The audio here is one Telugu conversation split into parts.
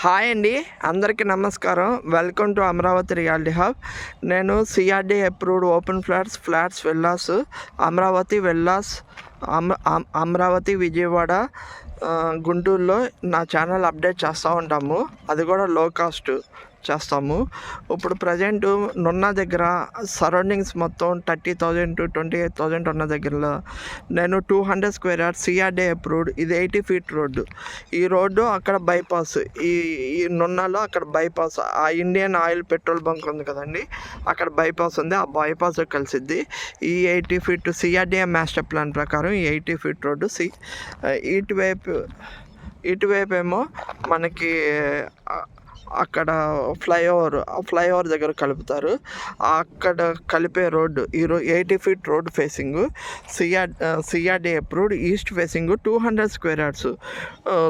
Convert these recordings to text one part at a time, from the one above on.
హాయ్ అండి అందరికీ నమస్కారం. Welcome to Amaravati reality hub. నేను CRD approved open flats flats villas Amaravati villas Amaravati Vijayawada గుంటూరులో నా ఛానల్ అప్డేట్ చేస్తూ ఉంటాము. అది కూడా లో కాస్ట్ చేస్తాము. ఇప్పుడు ప్రజెంట్ నున్న దగ్గర సరౌండింగ్స్ మొత్తం thirty thousand to twenty eight thousand ఉన్న దగ్గరలో నేను two hundred square yard CRDA approved. ఇది ఎయిటీ ఫీట్ రోడ్డు. ఈ రోడ్డు అక్కడ బైపాస్. ఈ ఈ నున్నలో అక్కడ బైపాస్. ఆ ఇండియన్ ఆయిల్ పెట్రోల్ బంక్ ఉంది కదండి అక్కడ బైపాస్ ఉంది. ఆ బైపాస్ కలిసిద్ది. ఈ eighty feet CRDA master plan ప్రకారం ఈ ఎయిటీ ఫీట్ రోడ్డు. సి ఇటువైపు ఇటువైపు ఏమో మనకి అక్కడ ఫ్లైఓవర్ ఆ ఫ్లైఓవర్ దగ్గర కలుపుతారు. అక్కడ కలిపే రోడ్డు ఈరో eighty feet road facing CR CRD approved east facing two hundred square yards.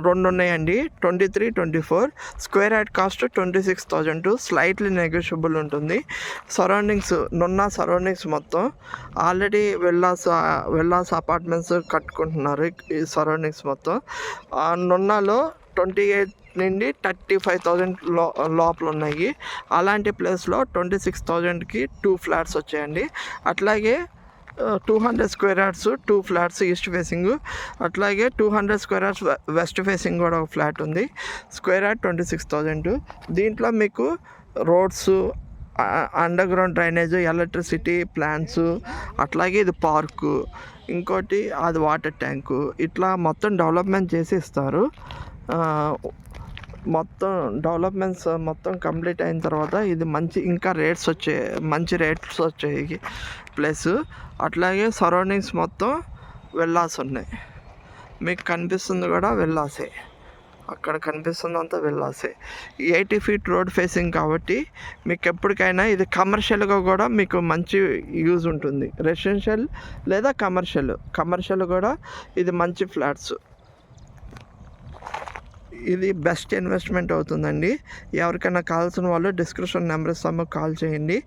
రెండు ఉన్నాయండి twenty three twenty four square yard cost twenty six thousand slightly negotiable ఉంటుంది. సరౌండింగ్స్ నున్న సరౌండింగ్స్ మొత్తం ఆల్రెడీ వెళ్ళాస్ వెళ్ళాస్ అపార్ట్మెంట్స్ కట్టుకుంటున్నారు ఈ సరౌండింగ్స్ మొత్తం. నున్నాలో నున్నలో ట్వంటీ ఎయిట్ నుండి థర్టీ ఫైవ్ థౌజండ్లో లోపల ఉన్నాయి అలాంటి ప్లేస్లో ట్వంటీ సిక్స్ థౌజండ్కి టూ ఫ్లాట్స్ వచ్చాయండి. అట్లాగే two hundred square yards two flats east facing. అట్లాగే two hundred square yards west facing కూడా ఒక ఫ్లాట్ ఉంది. Square yard twenty six thousand. దీంట్లో మీకు roads underground drainage electricity plants అట్లాగే ఇది పార్కు. ఇంకోటి అది వాటర్ ట్యాంకు. ఇట్లా మొత్తం డెవలప్మెంట్ చేసి ఇస్తారు. మొత్తం డెవలప్మెంట్స్ మొత్తం కంప్లీట్ అయిన తర్వాత ఇది మంచి ఇంకా రేట్స్ వచ్చాయి. మంచి రేట్స్ వచ్చాయి. ప్లస్ అట్లాగే సరౌండింగ్స్ మొత్తం వెళ్ళాల్సి ఉన్నాయి. మీకు కనిపిస్తుంది కూడా వెళ్ళాసే అక్కడ కనిపిస్తుందంతా వెళ్ళాసే ఎయిటీ ఫీట్ రోడ్ ఫేసింగ్ కాబట్టి మీకు ఎప్పటికైనా ఇది కమర్షియల్గా కూడా మీకు మంచి యూజ్ ఉంటుంది. రెసిడెన్షియల్ లేదా కమర్షియల్ కమర్షియల్ కూడా ఇది మంచి ఫ్లాట్స్ ఇది బెస్ట్ ఇన్వెస్ట్మెంట్ అవుతుందండి. ఎవరికైనా కావాల్సిన వాళ్ళు డిస్క్రిప్షన్ నెంబర్ ఇస్తాము కాల్ చేయండి.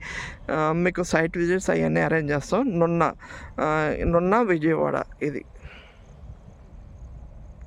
మీకు సైట్ విజిట్స్ అవన్నీ అరేంజ్ చేస్తాం. నున్న నున్న విజయవాడ ఇది.